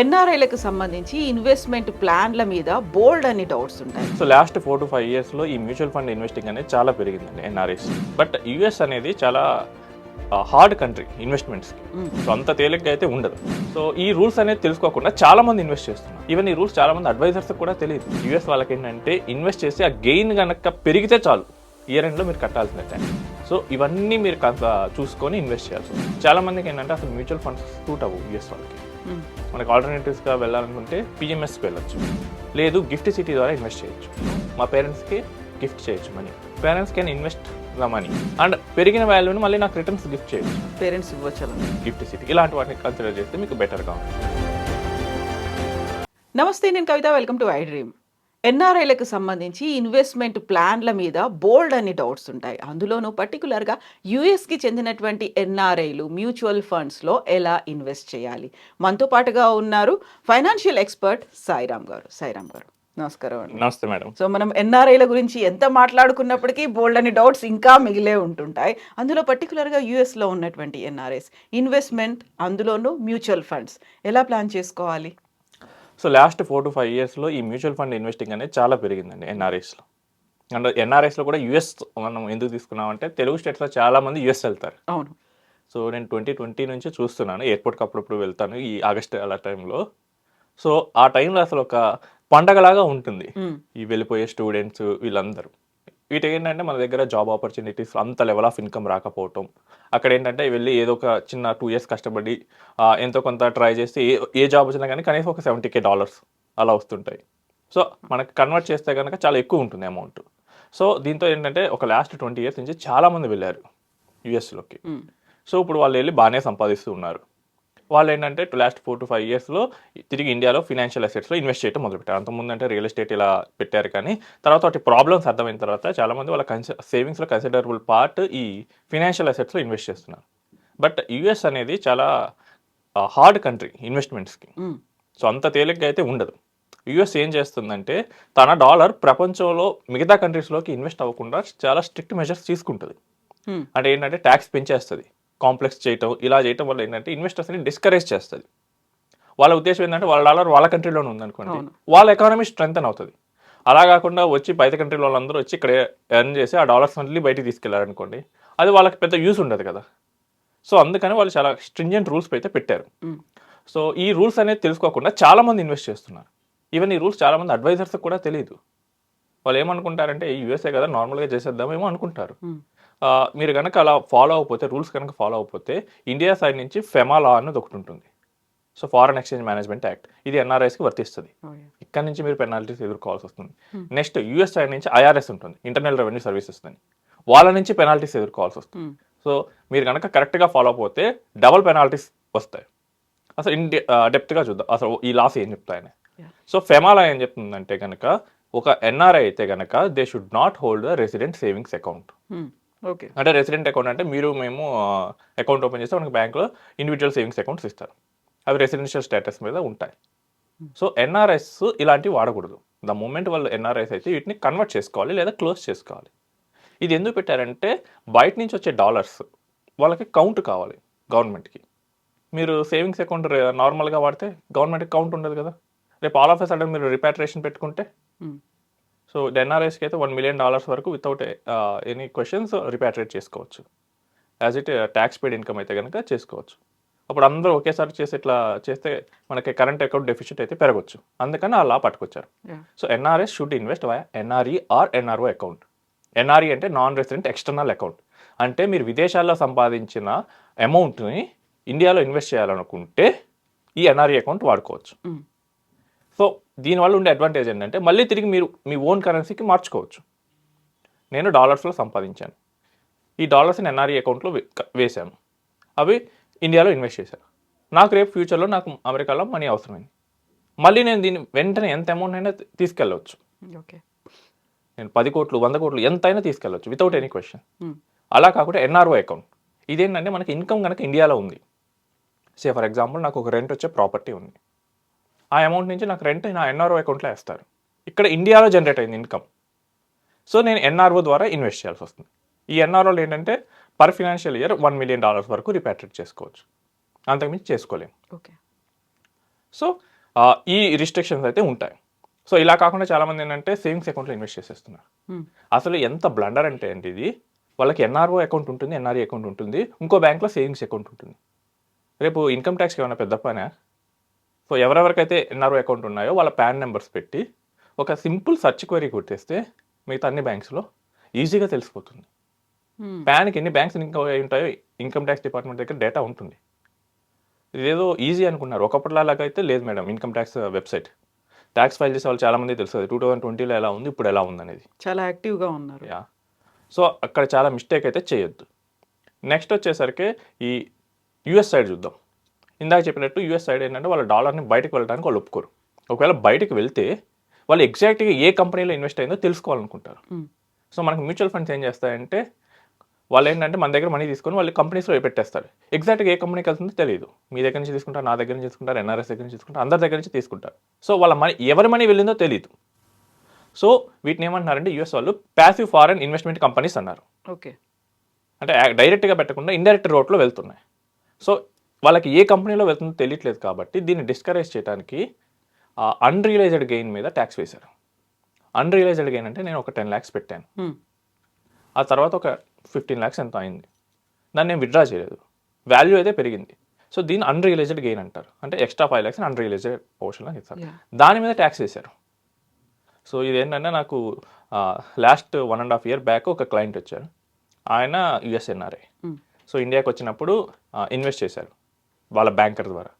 ఎన్ఆర్ఐలకు సంబంధించి ఇన్వెస్ట్మెంట్ ప్లాన్ల మీద బోల్డ్ అని డౌట్స్ ఉంటాయి. So last four to five ఇయర్స్లో ఈ మ్యూచువల్ ఫండ్ ఇన్వెస్టింగ్ అనేది చాలా పెరిగిందండి ఎన్ఆర్ఎస్ బట్ యుఎస్ అనేది చాలా హార్డ్ కంట్రీ ఇన్వెస్ట్మెంట్స్కి. సో అంత తేలిగ్గా అయితే ఉండదు. సో ఈ రూల్స్ అనేది తెలుసుకోకుండా చాలా మంది ఇన్వెస్ట్ చేస్తున్నారు. ఈవెన్ ఈ రూల్స్ చాలా మంది అడ్వైజర్స్ కూడా తెలియదు. యుఎస్ వాళ్ళకి ఏంటంటే ఇన్వెస్ట్ చేసి ఆ గెయిన్ కనుక పెరిగితే చాలు. ఇయర్ ఎండ్లో మీరు కట్టాల్సిన టైం సో ఇవన్నీ మీరు కాస్త చూసుకొని ఇన్వెస్ట్ చేయాల్సి చాలా మందికి ఏంటంటే అసలు మ్యూచువల్ ఫండ్స్ సూట్ అవ్వు యుఎస్ వాళ్ళకి. మనకి ఆల్టర్నేటివ్స్గా వెళ్ళాలనుకుంటే పిఎంఎస్కి వెళ్ళొచ్చు. లేదు గిఫ్ట్ సిటీ ద్వారా ఇన్వెస్ట్ చేయొచ్చు. మా పేరెంట్స్కి గిఫ్ట్ చేయొచ్చు money parents can invest the money and పెరిగిన వాల్యూని మళ్ళీ నాకు రిటర్న్స్ గిఫ్ట్ చేయొచ్చు. పేరెంట్స్ ఇవ్వచ్చు. గిఫ్ట్ సిటీ ఇలాంటి వాటిని కన్సిడర్ చేస్తే మీకు బెటర్గా ఉంటుంది. నమస్తే నేను Kavitha. Welcome to I dream ఎన్ఆర్ఐలకు సంబంధించి ఇన్వెస్ట్మెంట్ ప్లాన్ల మీద బోల్డ్ అని డౌట్స్ ఉంటాయి. అందులోనూ పర్టికులర్గా యుఎస్కి చెందినటువంటి ఎన్ఆర్ఐలు మ్యూచువల్ ఫండ్స్లో ఎలా ఇన్వెస్ట్ చేయాలి? మనతో పాటుగా ఉన్నారు ఫైనాన్షియల్ ఎక్స్పర్ట్ సాయిరామ్ గారు. సాయిరామ్ గారు నమస్కారం అండి. నమస్తే మేడం. సో మనం ఎన్ఆర్ఐల గురించి ఎంత మాట్లాడుకున్నప్పటికీ బోల్డ్ అని డౌట్స్ ఇంకా మిగిలే ఉంటుంటాయి. అందులో పర్టికులర్గా యూఎస్లో ఉన్నటువంటి ఎన్ఆర్ఐస్ ఇన్వెస్ట్మెంట్ అందులోనూ మ్యూచువల్ ఫండ్స్ ఎలా ప్లాన్ చేసుకోవాలి? So last four to five ఇయర్స్లో ఈ మ్యూచువల్ ఫండ్ ఇన్వెస్టింగ్ అనేది చాలా పెరిగిందండి ఎన్ఆర్ఎస్లో అండ్ ఎన్ఆర్ఎస్లో కూడా యుఎస్ మనం ఎందుకు తీసుకున్నామంటే తెలుగు స్టేట్స్లో చాలా మంది యుఎస్ వెళ్తారు. అవును. సో నేను ట్వంటీ ట్వంటీ నుంచి చూస్తున్నాను ఎయిర్పోర్ట్కి అప్పుడప్పుడు వెళ్తాను ఈ ఆగస్ట్ అలా టైంలో. సో ఆ టైంలో అసలు ఒక పండగలాగా ఉంటుంది. ఈ వెళ్ళిపోయే స్టూడెంట్స్ వీళ్ళందరూ. వీటికి ఏంటంటే మన దగ్గర జాబ్ ఆపర్చునిటీస్ అంత లెవెల్ ఆఫ్ ఇన్కమ్ రాకపోవటం. అక్కడ ఏంటంటే వెళ్ళి ఏదో ఒక చిన్న టూ ఇయర్స్ కష్టపడి ఎంతో కొంత ట్రై చేస్తే ఏ ఏ జాబ్ వచ్చినా కానీ కనీసం ఒక సెవెంటీ కే డాలర్స్ అలా వస్తుంటాయి. సో మనకి కన్వర్ట్ చేస్తే కనుక చాలా ఎక్కువ ఉంటుంది అమౌంట్ సో దీంతో ఏంటంటే ఒక లాస్ట్ ట్వంటీ ఇయర్స్ నుంచి చాలామంది వెళ్ళారు యుఎస్లోకి. సో ఇప్పుడు వాళ్ళు వెళ్ళి బాగానే సంపాదిస్తూ ఉన్నారు. వాళ్ళు ఏంటంటే లాస్ట్ ఫోర్ టు ఫైవ్ ఇయర్స్లో తిరిగి ఇండియాలో ఫినాన్షియల్ అసెట్స్లో ఇన్వెస్ట్ చేయడం మొదలుపెట్టారు. అంతకుముందు అంటే రియల్ ఎస్టేట్ ఇలా పెట్టారు కానీ తర్వాత వాటి ప్రాబ్లమ్స్ అర్థమైన తర్వాత చాలామంది వాళ్ళ కన్సి సేవింగ్స్లో కన్సిడరబుల్ పార్ట్ ఈ ఫినాన్షియల్ అసెట్స్లో ఇన్వెస్ట్ చేస్తున్నారు. బట్ యుఎస్ అనేది చాలా హార్డ్ కంట్రీ ఇన్వెస్ట్మెంట్స్కి. సో అంత తేలిగ్గా అయితే ఉండదు. యుఎస్ ఏం చేస్తుందంటే తన డాలర్ ప్రపంచంలో మిగతా కంట్రీస్లోకి ఇన్వెస్ట్ అవ్వకుండా చాలా స్ట్రిక్ట్ మెజర్స్ తీసుకుంటుంది. అంటే ఏంటంటే ట్యాక్స్ పెంచేస్తుంది. కాంప్లెక్స్ చేయటం ఇలా చేయటం వల్ల ఏంటంటే ఇన్వెస్టర్స్ని డిస్కరేజ్ చేస్తుంది. వాళ్ళ ఉద్దేశం ఏంటంటే వాళ్ళ డాలర్ వాళ్ళ కంట్రీలోనే ఉందనుకోండి. వాళ్ళ ఎకానమీ స్ట్రెంగ్ అవుతుంది. అలా కాకుండా వచ్చి బయట కంట్రీల వాళ్ళందరూ వచ్చి ఇక్కడ ఎర్న్ చేసి ఆ డాలర్స్ మళ్ళీ బయటికి తీసుకెళ్ళారనుకోండి అది వాళ్ళకి పెద్ద యూస్ ఉండదు కదా. సో అందుకని వాళ్ళు చాలా స్ట్రింజెంట్ రూల్స్ అయితే పెట్టారు. సో ఈ రూల్స్ అనేది తెలుసుకోకుండా చాలా మంది ఇన్వెస్ట్ చేస్తున్నారు. ఈవెన్ ఈ రూల్స్ చాలా మంది అడ్వైజర్స్ కూడా తెలియదు వాళ్ళు ఏమనుకుంటారంటే ఈ యూఎస్ఏ కదా నార్మల్గా చేసేద్దామేమో అనుకుంటారు. మీరు కనుక అలా ఫాలో అవ్వకపోతే రూల్స్ కనుక ఫాలో అవ్వకపోతే ఇండియా సైడ్ నుంచి ఫెమా లా అన్నది ఒకటి ఉంటుంది. So foreign exchange management act ఇది ఎన్ఆర్ఐస్కి వర్తిస్తుంది. Oh. ఇక్కడ నుంచి మీరు పెనాల్టీస్ ఎదుర్కోవాల్సి వస్తుంది. Hmm. నెక్స్ట్ యూఎస్ సైడ్ నుంచి ఐఆర్ఎస్ ఉంటుంది. ఇంటర్నల్ రెవెన్యూ సర్వీసెస్ అని. వాళ్ళ నుంచి పెనాల్టీస్ ఎదుర్కోవాల్సి వస్తుంది. సో మీరు కనుక కరెక్ట్గా ఫాలో అవ్వకపోతే డబుల్ పెనాల్టీస్ వస్తాయి. అసలు ఇన్ డెప్త్గా చూద్దాం. అసలు ఈ లాస్ ఏం చెప్తాయని. సో ఫెమాలా ఏం చెప్తుందంటే కనుక ఒక ఎన్ఆర్ఐ అయితే కనుక they should not hold the resident savings account. Okay. అంటే రెసిడెంట్ అకౌంట్ అంటే మీరు మేము అకౌంట్ ఓపెన్ చేస్తే మనకి బ్యాంక్లో ఇండివిజువల్ సేవింగ్స్ అకౌంట్స్ ఇస్తారు. అవి రెసిడెన్షియల్ స్టేటస్ మీద ఉంటాయి. సో ఎన్ఆర్ఎస్ ఇలాంటివి వాడకూడదు. ద మూమెంట్ వాళ్ళు ఎన్ఆర్ఎస్ అయితే వీటిని కన్వర్ట్ చేసుకోవాలి లేదా క్లోజ్ చేసుకోవాలి. ఇది ఎందుకు పెట్టారంటే బయట నుంచి వచ్చే డాలర్స్ వాళ్ళకి కౌంట్ కావాలి గవర్నమెంట్కి. మీరు సేవింగ్స్ అకౌంట్ నార్మల్గా వాడితే గవర్నమెంట్కి కౌంట్ ఉండదు కదా. రేపు ఆల్ ఆఫ్ ఎ సడన్ మీరు రిపాట్రేషన్ పెట్టుకుంటే మ్మ్. సో ఎన్ఆర్ఎస్కి అయితే వన్ మిలియన్ డాలర్స్ వరకు వితౌట్ ఎనీ క్వశ్చన్స్ రిపాట్రేట్ చేసుకోవచ్చు. As it tax paid income అయితే కనుక చేసుకోవచ్చు. అప్పుడు అందరూ ఒకేసారి చేసి ఇట్లా చేస్తే మనకి కరెంట్ అకౌంట్ డెఫిసిట్ అయితే పెరగచ్చు. అందుకని ఆ లా పట్టుకొచ్చారు. So NRs should invest why NRE or NRO account NRE అంటే నాన్ రెసిడెంట్ ఎక్స్టర్నల్ అకౌంట్ అంటే మీరు విదేశాల్లో సంపాదించిన అమౌంట్ని ఇండియాలో ఇన్వెస్ట్ చేయాలనుకుంటే ఈ ఎన్ఆర్ఈ అకౌంట్ వాడుకోవచ్చు. సో దీనివల్ల ఉండే అడ్వాంటేజ్ ఏంటంటే మళ్ళీ తిరిగి మీరు మీ ఓన్ కరెన్సీకి మార్చుకోవచ్చు. నేను డాలర్స్లో సంపాదించాను. ఈ డాలర్స్ని ఎన్ఆర్ఈ అకౌంట్లో వేశాను. అవి ఇండియాలో ఇన్వెస్ట్ చేశాను నాకు రేపు ఫ్యూచర్లో నాకు అమెరికాలో మనీ అవసరమైంది. మళ్ళీ నేను దీన్ని వెంటనే ఎంత అమౌంట్ అయినా తీసుకెళ్ళవచ్చు. ఓకే. నేను పది కోట్లు వంద కోట్లు ఎంతైనా తీసుకెళ్ళవచ్చు వితౌట్ ఎనీ క్వశ్చన్. అలా కాకుండా ఎన్ఆర్ఓ అకౌంట్ ఇదేంటంటే మనకి ఇన్కమ్ కనుక ఇండియాలో ఉంది. సే ఫర్ ఎగ్జాంపుల్ నాకు ఒక రెంట్ వచ్చే ప్రాపర్టీ ఉంది. ఆ అమౌంట్ నుంచి నాకు రెంట్ నా ఎన్ఆర్ఓ అకౌంట్లో వేస్తారు. ఇక్కడ ఇండియాలో జనరేట్ అయింది ఇన్కమ్ సో నేను ఎన్ఆర్ఓ ద్వారా ఇన్వెస్ట్ చేయాల్సి వస్తుంది. ఈ ఎన్ఆర్ఓలు ఏంటంటే per financial year one million dollars వరకు రిపాట్రేట్ చేసుకోవచ్చు. అంతకుమించి చేసుకోలేము. ఓకే సో ఈ రిస్ట్రిక్షన్స్ అయితే ఉంటాయి. సో ఇలా కాకుండా చాలామంది ఏంటంటే సేవింగ్స్ అకౌంట్లో ఇన్వెస్ట్ చేసేస్తున్నారు. Hmm. అసలు ఎంత బ్లండర్ అంటే అండి ఇది? వాళ్ళకి ఎన్ఆర్ఓ అకౌంట్ ఉంటుంది ఎన్ఆర్ఈ అకౌంట్ ఉంటుంది ఇంకో బ్యాంక్లో సేవింగ్స్ అకౌంట్ ఉంటుంది. రేపు ఇన్కమ్ ట్యాక్స్కి ఏమైనా పెద్ద పనా? సో ఎవరెవరికైతే ఎన్ఆర్ఓ అకౌంట్ ఉన్నాయో వాళ్ళ పాన్ నెంబర్స్ పెట్టి ఒక సింపుల్ సర్చ్ క్వరీ కొట్టేస్తే మిగతా అన్ని బ్యాంక్స్లో ఈజీగా తెలిసిపోతుంది. ప్యాన్కి ఎన్ని బ్యాంక్స్ ఇంకా ఉంటాయో ఇన్కమ్ ట్యాక్స్ డిపార్ట్మెంట్ దగ్గర డేటా ఉంటుంది. ఇదేదో ఈజీ అనుకున్నారు. ఒకప్పటిలాగా అయితే లేదు madam income tax website. Tax file చేసే వాళ్ళు చాలామంది తెలుస్తుంది టూ థౌసండ్ ట్వంటీలో ఎలా ఉంది ఇప్పుడు ఎలా ఉంది అనేది చాలా యాక్టివ్గా ఉన్నారు. యా. సో అక్కడ చాలా మిస్టేక్ అయితే చేయొద్దు. నెక్స్ట్ వచ్చేసరికి ఈ యుఎస్ సైడ్ చూద్దాం. ఇందాక చెప్పినట్టు యుఎస్ సైడ్ ఏంటంటే వాళ్ళ డాలర్ని బయటకు వెళ్ళడానికి వాళ్ళు ఒప్పుకోరు. ఒకవేళ బయటకు వెళ్తే వాళ్ళు ఎగ్జాక్ట్గా ఏ కంపెనీలో ఇన్వెస్ట్ అయిందో తెలుసుకోవాలనుకుంటారు. సో మనకి మ్యూచువల్ ఫండ్స్ ఏం చేస్తాయంటే వాళ్ళు ఏంటంటే మన దగ్గర మనీ తీసుకొని వాళ్ళు కంపెనీస్లో పెట్టేస్తారు. ఎగ్జాక్ట్గా ఏ కంపెనీకి వెళ్తుందో తెలియదు మీ దగ్గర నుంచి తీసుకుంటారు నా దగ్గర నుంచి తీసుకుంటారు ఎన్ఆర్ఎస్ దగ్గర నుంచి తీసుకుంటారు అందరి దగ్గర నుంచి తీసుకుంటారు. సో వాళ్ళ మనీ ఎవరి మనీ వెళ్ళిందో తెలియదు సో వీటిని ఏమంటున్నారంటే యూఎస్ వాళ్ళు ప్యాసివ్ ఫారెన్ ఇన్వెస్ట్మెంట్ కంపెనీస్ అన్నారు. ఓకే. అంటే డైరెక్ట్గా పెట్టకుండా ఇండైరెక్ట్ రోడ్లో వెళ్తున్నాయి. సో వాళ్ళకి ఏ కంపెనీలో వెళ్తుందో తెలియట్లేదు కాబట్టి దీన్ని డిస్కరేజ్ చేయడానికి అన్రియలైజ్డ్ గెయిన్ మీద ట్యాక్స్ వేశారు. అన్రియలైజ్డ్ గెయిన్ అంటే నేను ఒక టెన్ ల్యాక్స్ పెట్టాను. Hmm. ఆ తర్వాత ఒక ఫిఫ్టీన్ ల్యాక్స్ ఎంత అయింది? దాన్ని నేను విత్డ్రా చేయలేదు. వాల్యూ అయితే పెరిగింది. సో దీన్ని అన్రియలైజ్డ్ గెయిన్ అంటారు. అంటే extra five lakhs unrealised portion అని ఇస్తారు. దాని మీద ట్యాక్స్ వేశారు. సో ఇదేంటంటే నాకు last one and half year back ఒక క్లయింట్ వచ్చారు. ఆయన యుఎస్ఎన్ఆర్ఐ. సో ఇండియాకి వచ్చినప్పుడు ఇన్వెస్ట్ చేశారు. వాళ్ళ బ్యాంకర్ ద్వారా.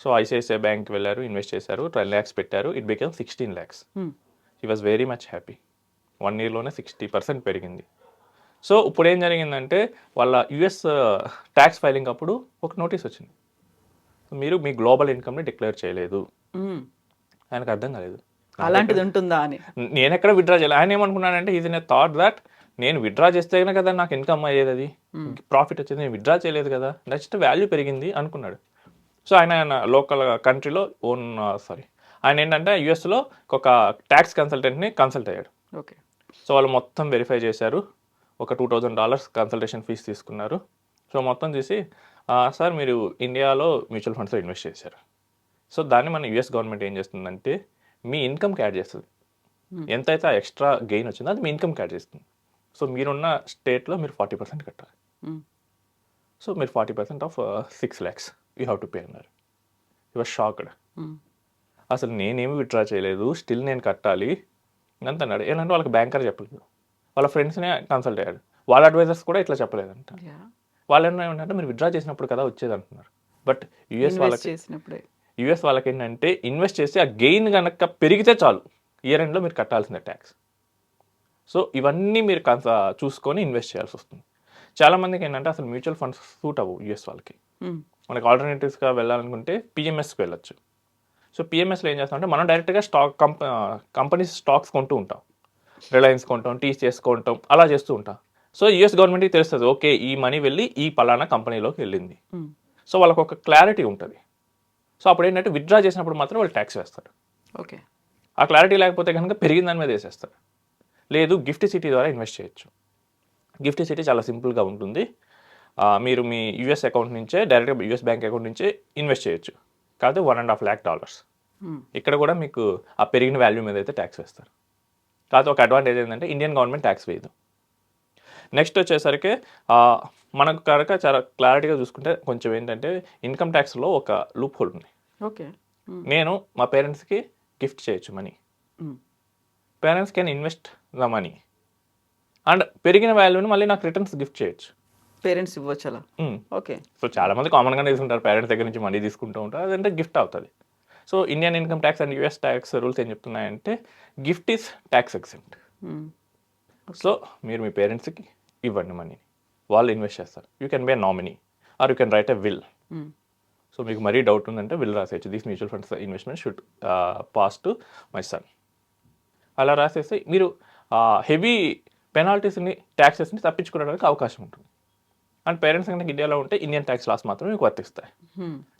సో ఐసిఐసిఐ బ్యాంక్కి వెళ్ళారు ఇన్వెస్ట్ చేశారు ట్వెల్వ్ ల్యాక్స్ పెట్టారు it become sixteen lakhs. He was very much happy one ఇయర్లోనే sixty percent పెరిగింది. సో ఇప్పుడు ఏం జరిగిందంటే వాళ్ళ యుఎస్ ట్యాక్స్ ఫైలింగ్ అప్పుడు ఒక నోటీస్ వచ్చింది. మీరు మీ గ్లోబల్ ఇన్కమ్ని డిక్లేర్ చేయలేదు. Hmm. ఆయనకు అర్థం కాలేదు. అలాంటిది ఉంటుందా అని. నేను ఎక్కడ విత్డ్రా చేయాలి. ఆయన ఏమనుకున్నానంటే ఇది నేను థాట్ దట్ నేను విత్డ్రా చేస్తేనే కదా నాకు ఇన్కమ్ అయ్యేది అది. ప్రాఫిట్ వచ్చేది నేను విత్డ్రా చేయలేదు కదా. నెక్స్ట్ వాల్యూ పెరిగింది అనుకున్నాడు. సో ఆయన ఆయన లోకల్ కంట్రీలో ఓన్ సారీ ఆయన ఏంటంటే యుఎస్లో ఒక ట్యాక్స్ కన్సల్టెంట్ని కన్సల్ట్ అయ్యాడు. ఓకే సో వాళ్ళు మొత్తం వెరిఫై చేశారు. ఒక two thousand dollars consultation fee తీసుకున్నారు. సో మొత్తం చూసి "ఆ, సార్ మీరు ఇండియాలో మ్యూచువల్ ఫండ్స్లో ఇన్వెస్ట్ చేశారు. సో దాన్ని మన యుఎస్ గవర్నమెంట్ ఏం చేస్తుందంటే మీ ఇన్కమ్కి యాడ్ చేస్తుంది. ఎంతైతే ఆ ఎక్స్ట్రా గెయిన్ వచ్చిందో అది మీ ఇన్కమ్కి యాడ్ చేస్తుంది. సో మీరున్న స్టేట్లో మీరు ఫార్టీ పర్సెంట్ కట్టాలి. Hmm. సో మీరు forty percent of six lakhs you have to pay అన్నారు. Your shocked Hmm. అసలు నేనేమి విత్డ్రా చేయలేదు స్టిల్ నేను కట్టాలి. అంత అన్నాడు. ఏంటంటే వాళ్ళకి బ్యాంకర్ చెప్పలేదు. వాళ్ళ ఫ్రెండ్స్నే కన్సల్ట్ అయ్యాడు. వాళ్ళ అడ్వైజర్స్ కూడా ఇట్లా చెప్పలేదంట. వాళ్ళు ఏమంటే మీరు విత్డ్రా చేసినప్పుడు కదా వచ్చేది అంటున్నారు బట్ యుఎస్ వాళ్ళకి చేసినప్పుడే. యుఎస్ వాళ్ళకి ఏంటంటే ఇన్వెస్ట్ చేసి ఆ గెయిన్ కనుక పెరిగితే చాలు. ఇయర్ ఎండ్లో మీరు కట్టాల్సిందే ట్యాక్స్ సో ఇవన్నీ మీరు కన్స చూసుకొని ఇన్వెస్ట్ చేయాల్సి వస్తుంది. చాలామందికి ఏంటంటే అసలు మ్యూచువల్ ఫండ్స్ సూట్ అవ్వు యుఎస్ వాళ్ళకి. Hmm. మనకి ఆల్టర్నేటివ్స్గా వెళ్ళాలనుకుంటే పిఎంఎస్కి వెళ్ళొచ్చు. సో పిఎంఎస్లో ఏం చేస్తామంటే మనం డైరెక్ట్గా స్టాక్ కంప కంపెనీస్ స్టాక్స్ కొంటూ ఉంటాం. రిలయన్స్ కొంటాం టీసీఎస్ కొంటాం అలా చేస్తూ ఉంటాం. సో యుఎస్ గవర్నమెంట్కి తెలుస్తుంది ఓకే ఈ మనీ వెళ్ళి ఈ పలానా కంపెనీలోకి వెళ్ళింది. Hmm. సో వాళ్ళకి ఒక క్లారిటీ ఉంటుంది. సో అప్పుడు ఏంటంటే విత్డ్రా చేసినప్పుడు మాత్రం వాళ్ళు ట్యాక్స్ వేస్తారు. ఓకే ఆ క్లారిటీ లేకపోతే కనుక పెరిగిన దాని మీద వేసేస్తారు. లేదు గిఫ్ట్ సిటీ ద్వారా ఇన్వెస్ట్ చేయొచ్చు. గిఫ్ట్ సిటీ చాలా సింపుల్గా ఉంటుంది. మీరు మీ యూఎస్ అకౌంట్ నుంచే డైరెక్ట్గా యూఎస్ బ్యాంక్ అకౌంట్ నుంచే ఇన్వెస్ట్ చేయొచ్చు. కాకపోతే one and half lakh dollars. ఇక్కడ కూడా మీకు ఆ పెరిగిన వాల్యూ మీద అయితే ట్యాక్స్ వేస్తారు. కాకపోతే ఒక అడ్వాంటేజ్ ఏంటంటే ఇండియన్ గవర్నమెంట్ ట్యాక్స్ వేయదు. నెక్స్ట్ వచ్చేసరికి మనకు కనుక చాలా క్లారిటీగా చూసుకుంటే కొంచెం ఏంటంటే ఇన్కమ్ ట్యాక్స్లో ఒక లూప్ హోల్ ఉంది. ఓకే. నేను మా పేరెంట్స్కి గిఫ్ట్ చేయొచ్చు money. Parents can invest the money and పెరిగిన వాల్యూని మళ్ళీ నాకు రిటర్న్స్ గిఫ్ట్ చేయొచ్చు. పేరెంట్స్ ఇవ్వచ్చు అలా. ఓకే సో చాలా మంది కామన్గానే తీసుకుంటారు. పేరెంట్స్ దగ్గర నుంచి మనీ తీసుకుంటూ ఉంటారు. అదంటే గిఫ్ట్ అవుతుంది. So Indian income tax and US tax rules ఏం చెప్తున్నాయంటే gift is tax exempt Hmm. So మీరు మీ పేరెంట్స్కి ఇవ్వండి మనీని వాళ్ళు ఇన్వెస్ట్ చేస్తారు. You can be nominee or you can write a will Hmm. So మీకు మరీ డౌట్ ఉందంటే will రాసేయచ్చు. These mutual funds investment should pass to my son అలా రాసేస్తే మీరు హెవీ పెనాల్టీస్ని ట్యాక్సెస్ని తప్పించుకోవడానికి అవకాశం ఉంటుంది. అండ్ పేరెంట్స్ కనుక ఇండియాలో ఉంటే ఇండియన్ ట్యాక్స్ లాస్ మాత్రం మీకు వర్తిస్తాయి.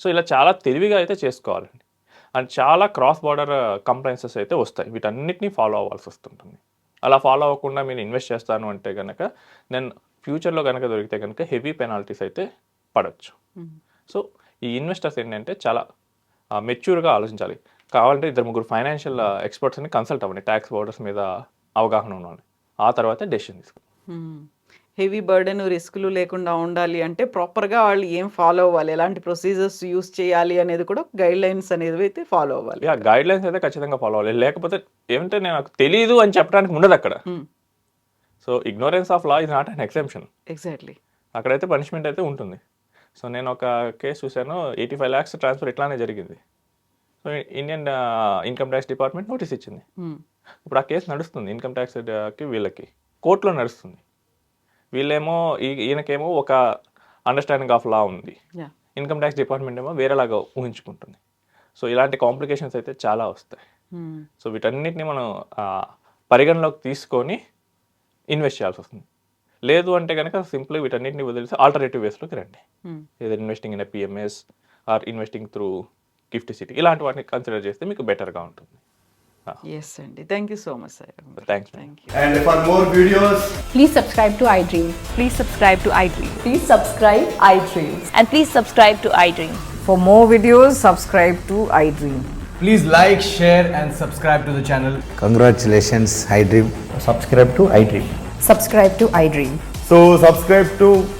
సో ఇలా చాలా తెలివిగా అయితే చేసుకోవాలండి. అండ్ చాలా క్రాస్ బార్డర్ కంప్లైన్సెస్ అయితే వస్తాయి. వీటన్నిటిని ఫాలో అవ్వాల్సి వస్తుంటుంది. అలా ఫాలో అవ్వకుండా మీరు ఇన్వెస్ట్ చేస్తాను అంటే కనుక దెన్ ఫ్యూచర్లో కనుక దొరికితే కనుక హెవీ పెనాల్టీస్ అయితే పడవచ్చు. సో ఈ ఇన్వెస్టర్స్ ఏంటంటే చాలా మెచ్యూర్గా ఆలోచించాలి. కావాలంటే ఇద్దరు ముగ్గురు ఫైనాన్షియల్ ఎక్స్పర్ట్స్ని కన్సల్ట్ అవ్వండి. ట్యాక్స్ బోర్డర్స్ మీద అవగాహన ఉండాలి ఆ తర్వాత డెసిషన్ తీసుకోండి. హెవీ బర్డెన్ రిస్క్లు లేకుండా ఉండాలి అంటే ప్రాపర్గా వాళ్ళు ఏం ఫాలో అవ్వాలి? ఎలాంటి ప్రొసీజర్స్ యూస్ చేయాలి అనేది కూడా గైడ్ లైన్స్ అనేది అయితే ఫాలో అవ్వాలి యా గైడ్ లైన్స్ అయితే ఖచ్చితంగా ఫాలో అవ్వాలి. లేకపోతే ఏమంటే నేను నాకు తెలియదు అని చెప్పడానికి ఉండదు అక్కడ. So ignorance of law is not an exemption exactly అక్కడైతే పనిష్మెంట్ అయితే ఉంటుంది. సో నేను ఒక కేసు చూశాను. ఎయిటీ ఫైవ్ ల్యాక్స్ ట్రాన్స్ఫర్ ఇట్లానే జరిగింది. So Indian income tax department notice ఇచ్చింది. ఇప్పుడు ఆ కేసు నడుస్తుంది ఇన్కమ్ ట్యాక్స్కి వీళ్ళకి. కోర్టులో నడుస్తుంది. వీళ్ళేమో ఈ- ఈయనకేమో ఒక అండర్స్టాండింగ్ ఆఫ్ లా ఉంది. ఇన్కమ్ ట్యాక్స్ డిపార్ట్మెంట్ ఏమో వేరేలాగా ఊహించుకుంటుంది. సో ఇలాంటి కాంప్లికేషన్స్ అయితే చాలా వస్తాయి. సో వీటన్నిటిని మనం పరిగణలోకి తీసుకొని ఇన్వెస్ట్ చేయాల్సి వస్తుంది. లేదు అంటే కనుక సింపుల్ వీటన్నిటిని వదిలేసి ఆల్టర్నేటివ్ వేస్లోకి రండి. ఏదో investing in PMS or investing through GIFT City ఇలాంటి వాటిని కన్సిడర్ చేస్తే మీకు బెటర్గా ఉంటుంది ఎస్ అండి thank you so much sir thanks thank you And for more videos, Please subscribe to iDream. Please subscribe to iDream. Please subscribe iDreams. And please subscribe to iDream. For more videos, subscribe to iDream. please like, share, and subscribe to the channel. Congratulations, iDream. subscribe to iDream. Subscribe to iDream. So subscribe to iDream Media. I